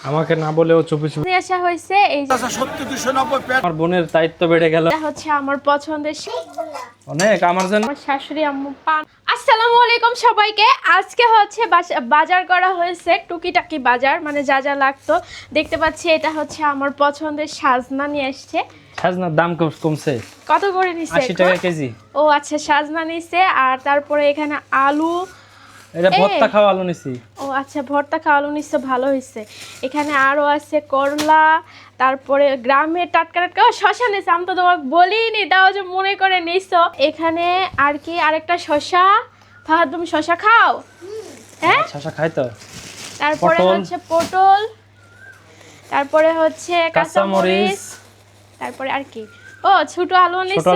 আমাকে না বলেও চুপি চুপি নিয়ে আসা হয়েছে এই যে আচ্ছা সত্যি দুশো নব্বই প্যাট আমার বোনের দায়িত্ব বেড়ে গেল। এটা হচ্ছে আমার পছন্দের অনেক আমার জন্য আমার শাশুড়ি আম্মু পান। আসসালামু আলাইকুম সবাইকে। আজকে হচ্ছে বাজার করা হয়েছে টুকিটাকি বাজার মানে যা যা লাগতো। দেখতে পাচ্ছি এটা হচ্ছে আমার পছন্দের সাজনা নিয়ে আসছে সাজনার দাম কম- কমছে। কত করে নিচ্ছে আশি টাকা কেজি। ও আচ্ছা সাজনা নিছে আর তারপরে এখানে আলু এটা ভর্তা খাওয়া আলু নিছি। ও আচ্ছা ভর্তা খাওয়ালো নিশ্চয় ভালো হয়েছে এখানে আরও আছে করলা তারপরে গ্রামে টাটকা টাটকা। ও, শশা নিছে আমি তো তোমাকে বলিনি তাও যে মনে করে নিছো। এখানে আর কি আরেকটা শশা। ফাহাদ তুমি শশা খাও? হ্যাঁ? শশা খাই তো। তারপরে। হচ্ছে পটল তারপরে হচ্ছে কাঁচামরিচ। তারপরে আর কি। ও ছোট আলু নিছো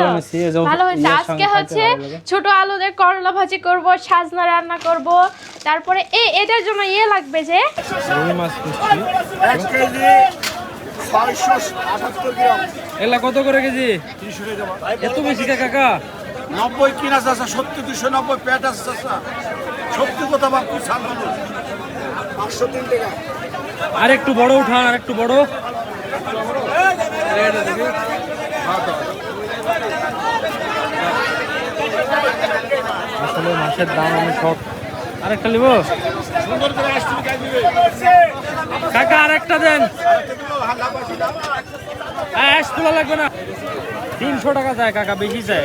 ভালো হয়েছে। আজকে হচ্ছে ছোট আলু দিয়ে করলা ভাজি করব সাজনা রান্না করব। তারপরে এই এটার জন্য ইয়ে লাগবে যে এগুলা কত করে কেজি? এত বেশি কা কাকা? নব্বই কিনা চাষা সত্যি দুশো নব্বই প্যাট আছে চাষা সত্যি কথা বাপু ছাড় পাঁচশো তিন টাকা। আর একটু বড় উঠান আর একটু বড় আসলে মাছের দাম আমি সব আরেকটা নিব? সুন্দর করে আসছি গাই দিবে কাকা আরেকটা দেন। অ্যাশ তোলা লাগবে না। তিনশো টাকা চাই কাকা বেশি চাই।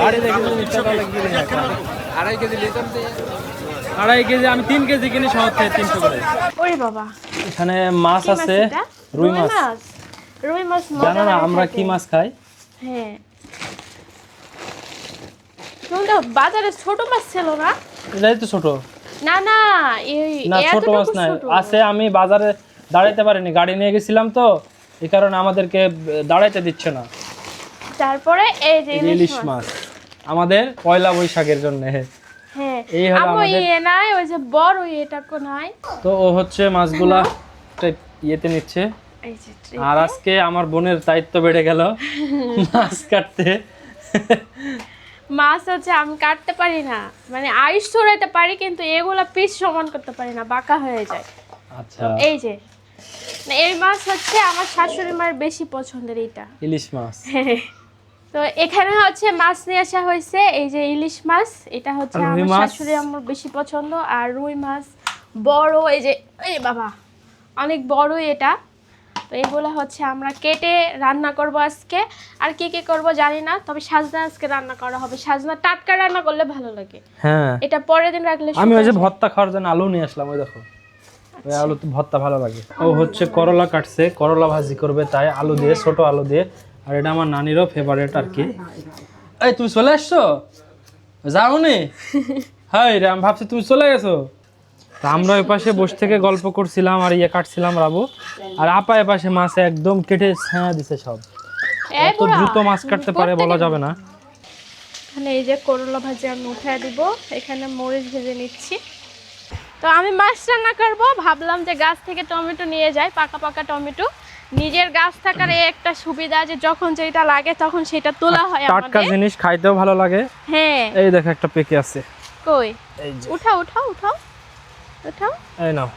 গাড়ি দেখে যদি মিথ্যা কথা লাগিয়ে আড়াই কেজি আমি তিন কেজি কিনি শহর থেকে তিনশো করে। ওরে বাবা। এখানে মাছ আছে রুই মাছ। রুই মাছ জানো না আমরা কি মাছ খাই? হ্যাঁ। বাজারে ছোট মাছ ছিল না? এটাই তো ছোট। না না এই না ছোট মাছ নাই। আছে আমি বাজারে দাঁড়াইতে পারিনি গাড়ি নিয়ে গেছিলাম তো এই কারণে আমাদেরকে দাঁড়াইতে দিচ্ছে না। তারপরে এই যে ইলিশ মাছ। আমাদের পয়লা বৈশাখের জন্য। হ্যাঁ এই হলো আমো আমাদের- ইয়ে নাই ওই যে বড় ইয়েটা কো নাই। তো ও হচ্ছে মাছগুলা ইয়েতে নিচ্ছে। আর আজকে আমার বোনের দায়িত্ব বেড়ে গেল মাছ কাটতে। মাছ হচ্ছে আমি কাটতে পারি না। মানে আইস ছড়াইতে পারি কিন্তু এগুলা পিস সমান করতে পারি না বাঁকা হয়ে যায়। আচ্ছা। এই যে এই মাছ হচ্ছে আমার শাশুড়ি মার বেশি পছন্দের এটা ইলিশ মাছ। তো এখানে হচ্ছে মাছ নিয়ে আসা হয়েছে এই যে ইলিশ মাছ এটা হচ্ছে আমার শাশুড়ি আমার বেশি পছন্দ আর রুই মাছ বড় এই যে এই বাবা অনেক বড় এটা। তো এগুলো হচ্ছে আমরা কেটে রান্না করব আজকে। আর কি কি করব জানি না তবে সাজনা আজকে রান্না করা হবে। সাজনা টাটকা রান্না করলে ভালো লাগে। হ্যাঁ। এটা পরের দিন রাখলে আমি ওই যে ভর্তা খাওয়ার জন্য আলু নিয়ে আসলাম ওই দেখো। ওই আচ্ছা। আলু তো ভর্তা ভালো লাগে। ও হচ্ছে করলা কাটছে করলা ভাজি করবে তাই আলু দিয়ে ছোট আলু দিয়ে। আর এটা আমার নানিরও ফেভারিট আর কি। এই তুমি চলে আসছো? যাও নি হাই রে আমি ভাবছি তুমি চলে গেছো। আমরা ওই পাশে বসে থেকে গল্প করছিলাম আর ইয়ে কাটছিলাম রাবু। আর আপা এ পাশে মাছ একদম কেটে ছায়া দিছে সব। এত দ্রুত মাছ কাটতে পারে বলা যাবে না। এখানে এই যে করলা ভাজি আমি উঠায় দিব। এখানে মরিচ ভেজে নিচ্ছি। তো আমি মাছ রান্না করব। ভাবলাম যে গাছ থেকে টমেটো নিয়ে যাই পাকা পাকা টমেটো। নিজের গাছ থাকার এই একটা সুবিধা যে যখন যেটা লাগে তখন সেটা তোলা হয় টাটকা জিনিস খাইতেও ভালো লাগে। হ্যাঁ। এই দেখো একটা পেকে আছে। কই? এই যে। উঠাও উঠাও উঠাও। এই নাও।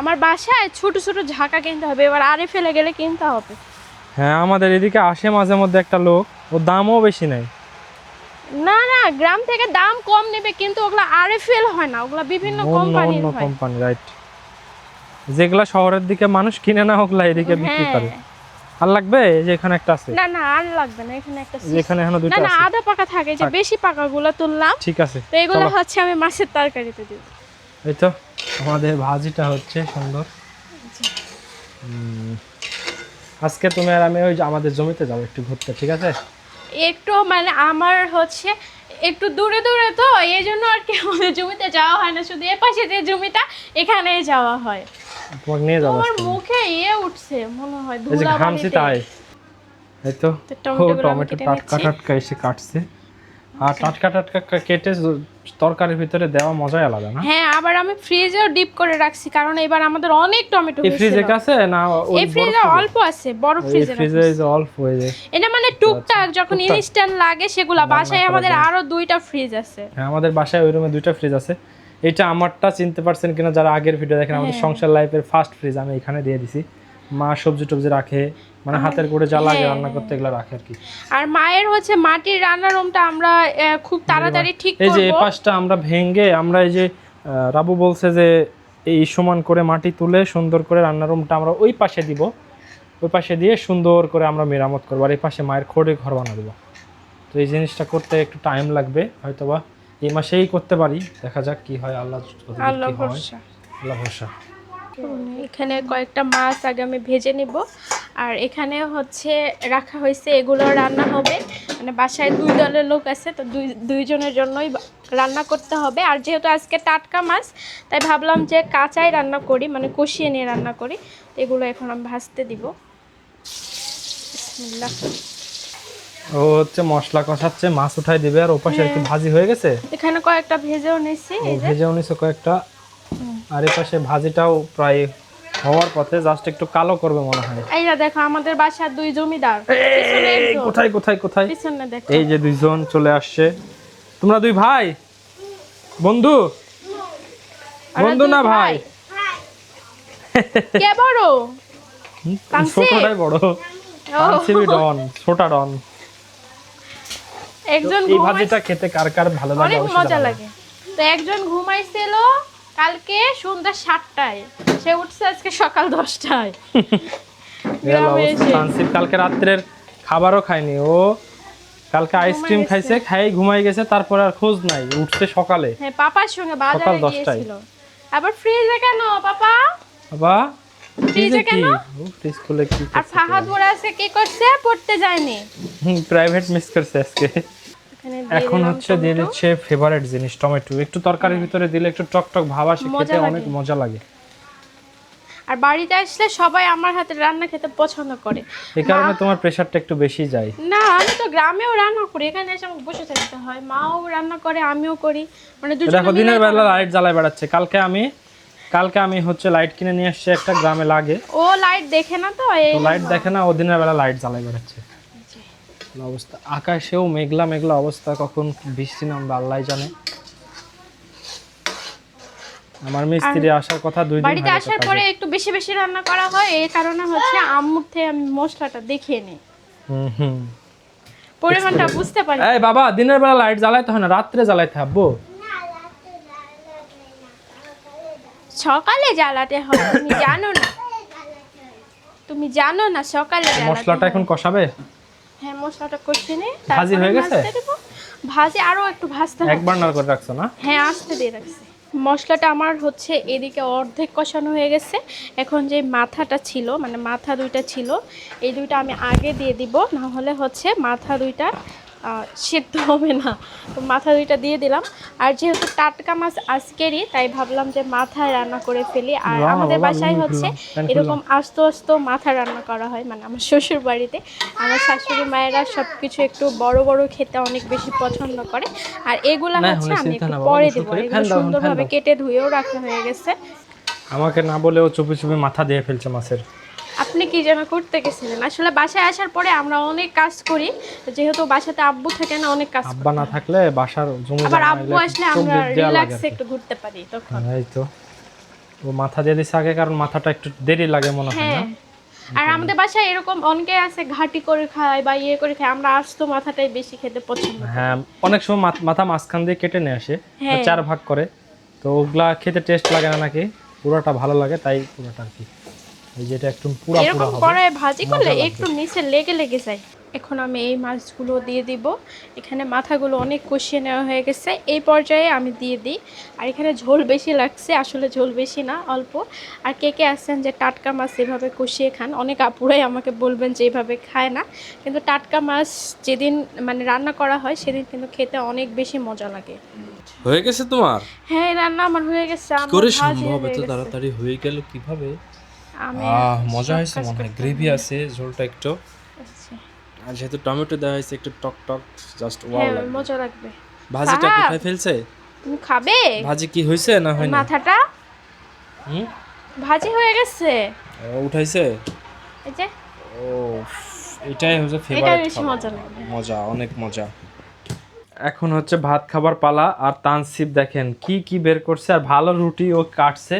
আমার বাসায় ছোট ছোট ঝাঁকা কিনতে হবে এবার আরে ফেলে গেলে কিনতে হবে। হ্যাঁ আমাদের এদিকে আসে মাঝে মধ্যে একটা লোক ও দামও বেশি নাই। না না গ্রাম থেকে দাম কম নেবে কিন্তু ওগুলা আরে ফেল হয় না ওগুলা বিভিন্ন কোম্পানির হয়। কোম্পানি রাইট যেগুলা শহরের দিকে মানুষ কিনে না ওগুলা এদিকে বিক্রি হ্যাঁ। করে। আর লাগবে? যে এখানে একটা আছে। না না আর লাগবে না এখানে একটা যে এখানে এখনও না না আধা পাকা থাকে যে। বেশি পাকাগুলো তুললাম। ঠিক আছে তো এগুলো হচ্ছে আমি মাছের তরকারিতে দিব। এই তো আমাদের ভাজিটা হচ্ছে সুন্দর। আজকে তুমি আর আমি ওই আমাদের জমিতে যাব একটু ঘুরতে ঠিক আছে? একটু মানে আমার হচ্ছে একটু দূরে দূরে তো এই জন্য আর কি আমাদের জমিতে যাওয়া হয় না শুধু এ পাশে যে জমিটা এখানেই যাওয়া হয়। তোমাকে নিয়ে যাব আমার মুখে ইয়ে উঠছে মনে হয় যে তাই। এই তো টমেটো কেটে টাটকা। টাটকা এসে কাটছে। আর টাটকা টাটকা কেটে তরকারির ভিতরে দেওয়া মজাই আলাদা না? হ্যাঁ আবার আমি ফ্রিজেও ডিপ করে রাখছি কারণ এবার আমাদের অনেক টমেটো এই ফ্রিজে। কাছে না এই ফ্রিজে? অল্প আছে বড় ফ্রিজে ফ্রিজে যে অল্প হয়ে যায়। এটা মানে টুকটাক যখন ইনস্ট্যান্ট লাগে সেগুলা বাসায় আমাদের আরও দুইটা ফ্রিজ আছে। হ্যাঁ আমাদের বাসায় ওই রুমে দুইটা ফ্রিজ আছে। এটা আমারটা চিনতে পারছেন কিনা যারা আগের ভিডিও দেখেন আমাদের হ্যাঁ। সংসার লাইফের ফার্স্ট ফ্রিজ আমি এখানে দিয়ে দিছি। মা সবজি টবজি রাখে মানে হাতের করে যা লাগে হ্যাঁ। রান্না করতে এগুলো রাখে আর কি। আর মায়ের হচ্ছে মাটির রান্নার রুমটা আমরা খুব তাড়াতাড়ি ঠিক করব এই যে পাশটা আমরা ভেঙে আমরা এই যে রাবু বলছে যে এই সমান করে মাটি তুলে সুন্দর করে রান্নার রুমটা আমরা ওই পাশে দিব। ওই পাশে দিয়ে সুন্দর করে আমরা মেরামত করব আর এই পাশে মায়ের খড়ে ঘর বানা দেবো তো এই জিনিসটা করতে একটু টাইম লাগবে হয়তোবা এই মাসেই করতে পারি। দেখা যাক কি হয় আল্লাহ আল্লাহ ভরসা। আল্লাহ ভরসা। এখানে কয়েকটা মাছ আগে আমি ভেজে নিব। আর এখানে হচ্ছে রাখা হয়েছে এগুলো রান্না হবে। মানে বাসায় দুই দলের লোক আছে তো দুই দুইজনের জন্যই রান্না করতে হবে। আর যেহেতু আজকে টাটকা মাছ তাই ভাবলাম যে কাঁচাই রান্না করি মানে কষিয়ে নিয়ে রান্না করি। তো এগুলো এখন আমি ভাজতে দিব। বিসমিল্লাহ। ও হচ্ছে মশলা কষাচ্ছে মাছ উঠাই দিবে আর ওপাশে একটু ভাজি হয়ে গেছে? এখানে কয়েকটা ভেজেও নিয়েছি ও এই যে। ভেজে উনিশশো কয়েকটা। আর এই পাশে ভাজিটাও প্রায় হওয়ার পথে জাস্ট একটু কালো করবে মনে হয়। এইটা দেখো আমাদের বাসার দুই জমিদার। এই। কোথায় কোথায় কোথায়? পিছনে দেখো। এই যে দুইজন চলে আসছে। তোমরা দুই ভাই? বন্ধু? বন্ধু না ভাই? কে বড়? ছোটটাই বড়। ও, ডন ছোটা ডন। একজন এই ভাজিটা খেতে কার কার ভালো লাগে অনেক মজা লাগে। তো একজন ঘুমাইছিল কালকে সন্ধ্যা সাতটায়। সে উঠছে আজকে সকাল দশটায়। কালকে রাত্রের খাবারও খায়নি। ও কালকে আইসক্রিম খাইছে খাই ঘুমাই গেছে তারপরে আর খোঁজ নাই। উঠছে সকালে। হ্যাঁ পাপার সঙ্গে বাজারে। গিয়েছিল। আবার ফ্রিজে কেন পাপা? বাবা ফ্রিজে কেন? ও ফ্রিজ খুলে কি আর ফাহাদ বড় আছে কি করছে? পড়তে যায়নি। প্রাইভেট মিস করছে আজকে। এখানে হচ্ছে দিয়ে দিচ্ছে ফেভারিট জিনিস টমেটো। একটু তরকারির ভিতরে দিলে একটু টক টক ভাব আসে খেতে অনেক মজা লাগে। আর বাড়িতে আসলে সবাই আমার হাতে রান্না খেতে পছন্দ করে। এই কারণে তোমার প্রেশারটা একটু বেশি যায়। না আমি তো গ্রামেও রান্না করি এখানে এসে আমাকে বসে থাকতে হয়। মাও রান্না করে আমিও করি। মানে দুজনে দেখো দিনের বেলা লাইট জ্বালায় বেড়াচ্ছে। কালকে আমি কালকে আমি হচ্ছে লাইট কিনে নিয়ে আসছি একটা গ্রামে লাগে। ও লাইট দেখে না তো এই লাইট দেখে না ও দিনের বেলা লাইট জ্বালায় বেড়াচ্ছে। অবস্থা। আকাশেও মেঘলা মেঘলা অবস্থা কখন বৃষ্টি নামবে আল্লাহ জানে। আমার মিস্ত্রি আসার কথা দুই দিন বাড়িতে আসার পরে একটু বেশি বেশি রান্না করা হয় এই কারণে হচ্ছে আম্মুর থেকে আমি মশলাটা দেখিয়ে নিই হুম হুম। পরিমাণটা বুঝতে পারি। এই বাবা দিনের বেলা লাইট জ্বালাইতে হয় না রাত্রে জ্বালাইতে হাব্বো সকালে জ্বালাতে হয় তুমি জানো না। তুমি জানো না সকালে জ্বালাতে মশলাটা এখন কষাবে? হ্যাঁ মশলাটা কষে নে ভাজি হয়ে গেছে? ভাজি আরও একটু ভাজতে হবে। একবার করে রাখছো না? হ্যাঁ আসতে দিয়ে রাখছি। মশলাটা আমার হচ্ছে এদিকে অর্ধেক কষানো হয়ে গেছে। এখন যে মাথাটা ছিল মানে মাথা দুইটা ছিল এই দুইটা আমি আগে দিয়ে দিব না হলে হচ্ছে মাথা দুইটা সিদ্ধ হবে না। তো মাথা দুইটা দিয়ে দিলাম। আর যেহেতু টাটকা মাছ আজকেরই তাই ভাবলাম যে মাথায় রান্না করে ফেলি। আর আমাদের বাসায় হচ্ছে এরকম আস্ত আস্ত মাথা রান্না করা হয় মানে আমার শ্বশুর বাড়িতে। আমার শাশুড়ি মায়েরা সব কিছু একটু বড় বড় খেতে অনেক বেশি পছন্দ করে। আর এগুলা হচ্ছে আমি একটু পরে দিব। এগুলো সুন্দরভাবে কেটে ধুয়েও রাখা হয়ে গেছে। আমাকে না বলেও চুপি চুপি মাথা দিয়ে ফেলছে মাছের। আপনি কি যেন করতে গেছিলেন? আসলে বাসায় আসার পরে আমরা অনেক কাজ করি যেহেতু বাসাতে আব্বু থাকে না অনেক কাজ আব্বা না থাকলে বাসার জমি আবার আব্বু আসলে আমরা রিল্যাক্সে একটু ঘুরতে পারি তখন। হ্যাঁ, এই তো। ও মাথা দিয়ে দিছে আগে কারণ মাথাটা একটু দেরি লাগে মনে হয় হ্যাঁ। না? আর আমাদের বাসায় এরকম অনেকে আছে ঘাটি করে খায় বা ইয়ে করে খায় আমরা আস্ত মাথাটাই বেশি খেতে পছন্দ। হ্যাঁ অনেক সময় মাথ- মাথা মাঝখান দিয়ে কেটে নিয়ে আসে হ্যাঁ। চার ভাগ করে। তো ওগুলা খেতে টেস্ট লাগে না নাকি? পুরোটা ভালো লাগে তাই পুরোটা আর কি। এই যেটা একটু পুরা পুরা এরকম হবে। ভাজি করলে একটু নিচে লেগে লেগে যায়। এখন আমি এই মাছগুলো দিয়ে দিব। এখানে মাথাগুলো অনেক কষিয়ে নেওয়া হয়ে গেছে। এই পর্যায়ে আমি দিয়ে দিই। আর এখানে ঝোল বেশি লাগছে। আসলে ঝোল বেশি না অল্প। আর কে কে আসছেন যে টাটকা মাছ এভাবে কষিয়ে খান? অনেক আপুরাই আমাকে বলবেন যে এইভাবে খায় না। কিন্তু টাটকা মাছ যেদিন মানে রান্না করা হয় সেদিন কিন্তু খেতে অনেক বেশি মজা লাগে। হয়ে গেছে তোমার? হ্যাঁ এই রান্না আমার হয়ে গেছে। করে সম্ভব? হয়ে এত। তাড়াতাড়ি হয়ে গেল কীভাবে? মজা হয়েছে মনে হয়। গ্রেভি আছে ঝোলটা একটু। আচ্ছা। আর যেহেতু টমেটো দেওয়া হয়েছে একটু টক টক জাস্ট ওয়াও হ্যাঁ লাগবে। মজা লাগবে। ভাজিটা কোথায় ফেলছে? তুমি খাবে? ভাজি কি হয়েছে না হয়নি? মাথাটা? হুম? ভাজি হয়ে গেছে। উঠাইছে? এই যে। ও এটাই হচ্ছে ফেভারিট মজা মজা অনেক মজা। এখন হচ্ছে ভাত খাবার পালা আর তানসিব দেখেন কি কি বের করছে আর ভালো রুটি ও কাটছে।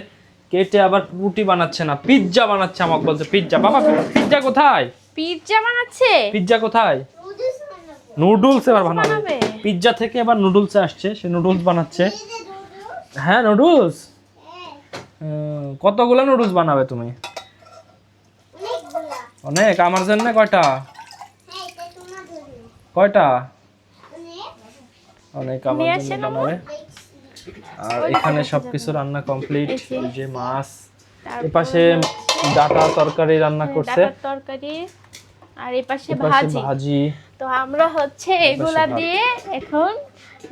কেটে আবার রুটি বানাচ্ছে না পিৎজা বানাচ্ছে আমাকে বলছে পিৎজা বাবা পিৎজা কোথায়? পিৎজা বানাচ্ছে? পিৎজা কোথায়? নুডলস এবার বানাবে? পিৎজা থেকে এবার নুডলস আসছে সে নুডলস বানাচ্ছে। হ্যাঁ নুডলস কতগুলো নুডলস বানাবে তুমি? অনেক আমার জন্য কয়টা? কয়টা? অনেক। আমার জন্য বানাবে। আর এখানে সবকিছু রান্না কমপ্লিট যে। মাছ তারপর এ পাশে ডাটা তরকারি রান্না করছে। তরকারি আর এই পাশে এ পাশে ভাজি। ভাজি। তো আমরা হচ্ছে এগুলা দিয়ে এখন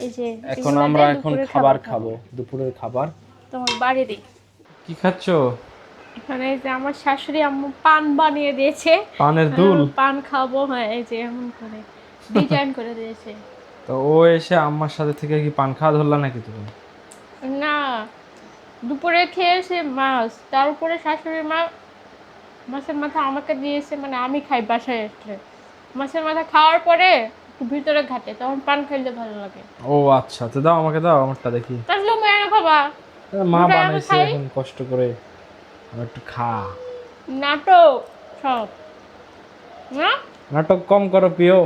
এই যে এখন আমরা এখন খাবার খাব দুপুরের খাবার। তোমার বাড়ি দিই। কি খাচ্ছ? এখানে যে আমার শাশুড়ি আম্মু পান বানিয়ে দিয়েছে। পানের দুল? পান খাব হ্যাঁ এই যে এমন করে। ডিজাইন করে দিয়েছে। তো ও এসে আম্মার সাথে থেকে কি পান খাওয়া ধরলা নাকি তুমি? না দুপুরে খেয়েছে মাছ তার উপরে শাশুড়ি মা মাছের মাথা আমাকে দিয়েছে মানে আমি খাই বাসায় আসলে মাছের মাথা খাওয়ার পরে ভিতরে ঘাটে তখন পান খাইলে ভালো লাগে। ও আচ্ছা তো দাও আমাকে দাও আমারটা দেখি। তাহলে মেয়ে খাবা। মা বানাইছে এখন কষ্ট করে। একটু খা। নাটক সব। না? নাটক কম করো প্রিয়।